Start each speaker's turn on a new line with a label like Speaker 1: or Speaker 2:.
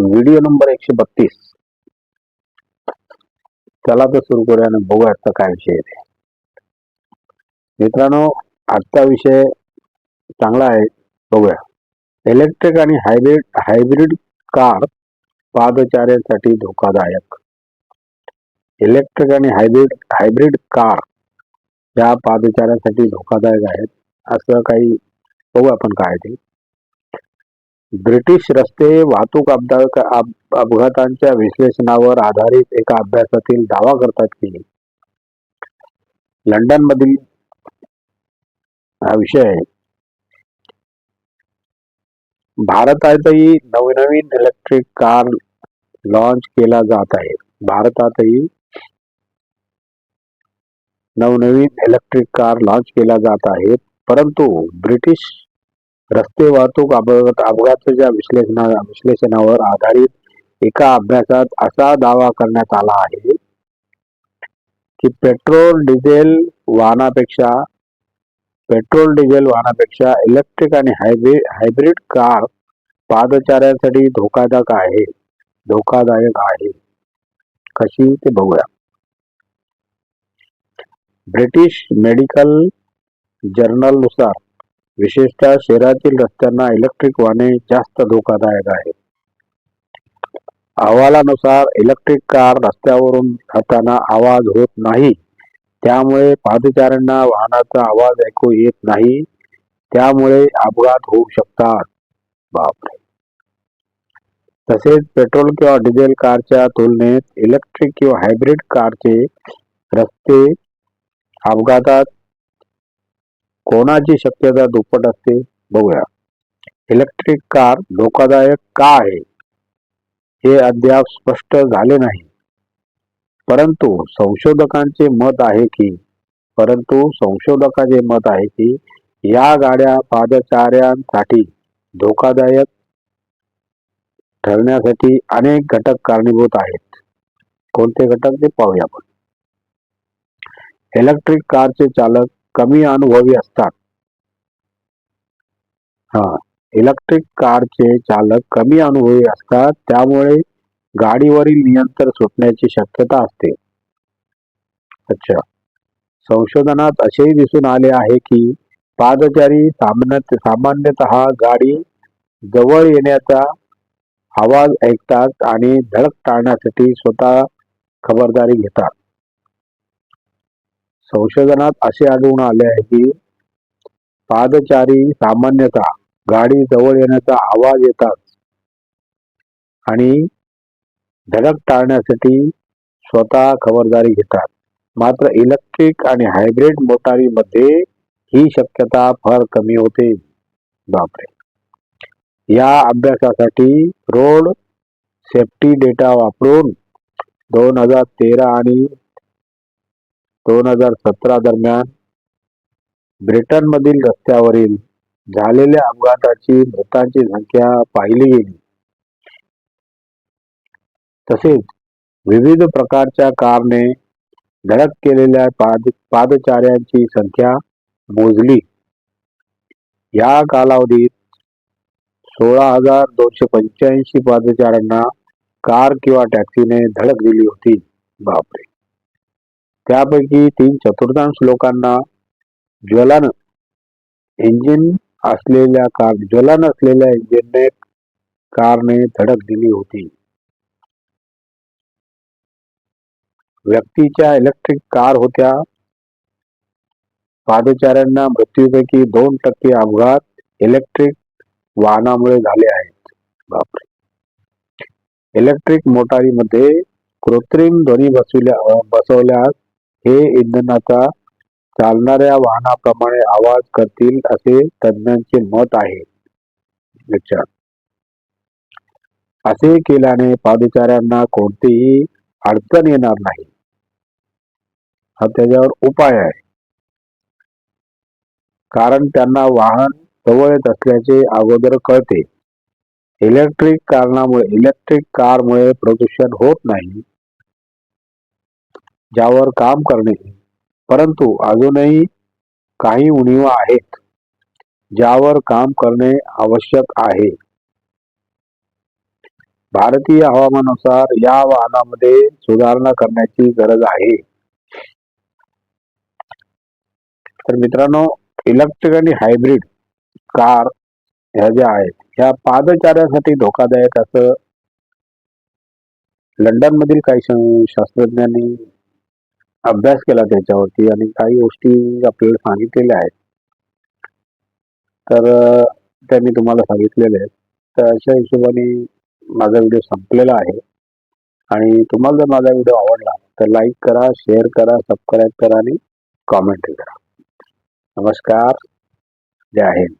Speaker 1: Video number एकशे बत्तीस. चला तर सुरू करूया आणि बघूया आजचा काय विषय आहे ते. मित्रांनो आजचा विषय चांगला आहे. बघूया. इलेक्ट्रिक आणि हायब्रिड हायब्रिड कार पादचाऱ्यांसाठी धोकादायक. इलेक्ट्रिक आणि हायब्रिड हायब्रिड कार या पादचाऱ्यांसाठी धोकादायक आहेत असं काही बघू आपण काय ते. ब्रिटिश रस्ते वाहतूक अपघात अपघातांच्या विश्लेषणावर आधारित एका अभ्यासातील दावा करतात की लंडन मधील हा विषय आहे. भारतातही नवनवीन इलेक्ट्रिक कार लॉन्च केला जात आहे. भारतातही नवनवीन इलेक्ट्रिक कार लॉन्च केल्या जात आहेत परंतु ब्रिटिश रस्ते वाहतूक अपघात अपघाताच्या विश्लेषणा विश्लेषणावर आधारित एका अभ्यासात असा दावा करण्यात आला आहे की पेट्रोल डिझेल वाहनापेक्षा पेट्रोल डिझेल वाहनापेक्षा इलेक्ट्रिक आणि हायब्रिड हायब्रिड कार पादचाऱ्यांसाठी धोकादायक आहे. धोकादायक आहे. कशी ते बघूया. ब्रिटिश मेडिकल जर्नलनुसार विशेषतः शहरातील रस्त्यांना इलेक्ट्रिक वाहने जास्त धोकादायक आहेत. अहवालानुसार इलेक्ट्रिक कार रस्त्यावरून जाताना आवाज होत नाही. त्यामुळे पादचाऱ्यांना वाहनाचा आवाज ऐकू येत नाही. त्यामुळे अपघात होऊ शकतात. बापरे! तसेच पेट्रोल किंवा डिझेल कारच्या तुलनेत इलेक्ट्रिक किंवा हायब्रिड कारचे रस्ते अपघातात कोणाची शक्यता दुप्पट असते बघूया. इलेक्ट्रिक कार धोकादायक का आहे? हे अद्याप स्पष्ट झाले नाही. परंतु संशोधकांचे मत आहे की परंतु संशोधकांचे मत आहे की या गाड्या पादचाऱ्यांसाठी धोकादायक ठरण्यासाठी अनेक घटक कारणीभूत आहेत. कोणते घटक ते पाहूया आपण. इलेक्ट्रिक कारचे चालक कमी अनुभवी असतात. हा इलेक्ट्रिक कारचे चालक कमी अनुभवी असतात त्यामुळे गाडीवरील नियंत्रण सुटण्याची शक्यता असते. अच्छा. संशोधनात असेही दिसून आले आहे की पादचारी सामान्य सामान्यतः गाडी जवळ येण्याचा आवाज ऐकतात आणि धडक टाळण्यासाठी स्वतः खबरदारी घेतात. संशोधनात असे आढळून आले आहे की पादचारी सामान्यतः गाडी जवळ येण्याचा आवाज येतात आणि धडक टाळण्यासाठी स्वतः खबरदारी घेतात. मात्र इलेक्ट्रिक आणि हायब्रिड मोटारीमध्ये ही शक्यता फार कमी होते. बापरे! या अभ्यासासाठी रोड सेफ्टी डेटा वापरून दोन हजार तेरा आणि दोन हजार सतरा दरम्यान ब्रिटनमधील रस्त्यावरील झालेल्या अपघाताची मृतांची संख्या पाहिली गेली. तसेच विविध प्रकारच्या कारने धडक केलेल्या पाद पादचाऱ्यांची संख्या मोजली. या कालावधीत सोळा हजार दोनशे पंच्याऐंशी पादचाऱ्यांना कार किंवा टॅक्सीने धडक दिली होती. बापरे! त्यापैकी तीन चतुर्थांश लोकांना ज्वलन इंजिन असलेल्या कार ज्वलन असलेल्या इंजिनने कारने धडक दिली होती. व्यक्तीच्या इलेक्ट्रिक कार होत्या. पादचाऱ्यांना मृत्यूपैकी दोन टक्के अपघात इलेक्ट्रिक वाहनामुळे झाले आहेत. बापरे! इलेक्ट्रिक मोटारीमध्ये कृत्रिम ध्वनी बसविल्या बसवल्यास हे इंधनाचा चालणाऱ्या वाहनाप्रमाणे आवाज करतील असे तज्ज्ञांचे मत आहे. अच्छा असे केल्याने पादचाऱ्यांना कोणतीही अडचण येणार नाही. हा त्याच्यावर उपाय आहे. कारण त्यांना वाहन जवळ येत असल्याचे अगोदर कळते. इलेक्ट्रिक कारणामुळे इलेक्ट्रिक कारमुळे प्रदूषण होत नाही. ज्यावर काम करणे. परंतु अजूनही काही उणीवा आहेत ज्यावर काम करणे आवश्यक आहे. भारतीय हवामानानुसार या वाहनामध्ये सुधारणा करण्याची गरज आहे. तर मित्रांनो इलेक्ट्रिक आणि हायब्रिड कार ह्या ज्या आहेत ह्या पादचाऱ्यासाठी धोकादायक असं लंडन मधील काही शास्त्रज्ञांनी अभ्यास केला त्याच्यावरती आणि काही गोष्टी आपल्याला सांगितलेल्या आहेत. तर त्या मी तुम्हाला सांगितलेल्या आहेत. तर अशा हिशोबाने माझा व्हिडिओ संपलेला आहे. आणि तुम्हाला जर माझा व्हिडिओ आवडला तर लाईक करा शेअर करा सबस्क्राईब करा आणि कॉमेंट करा. नमस्कार. जय हिंद.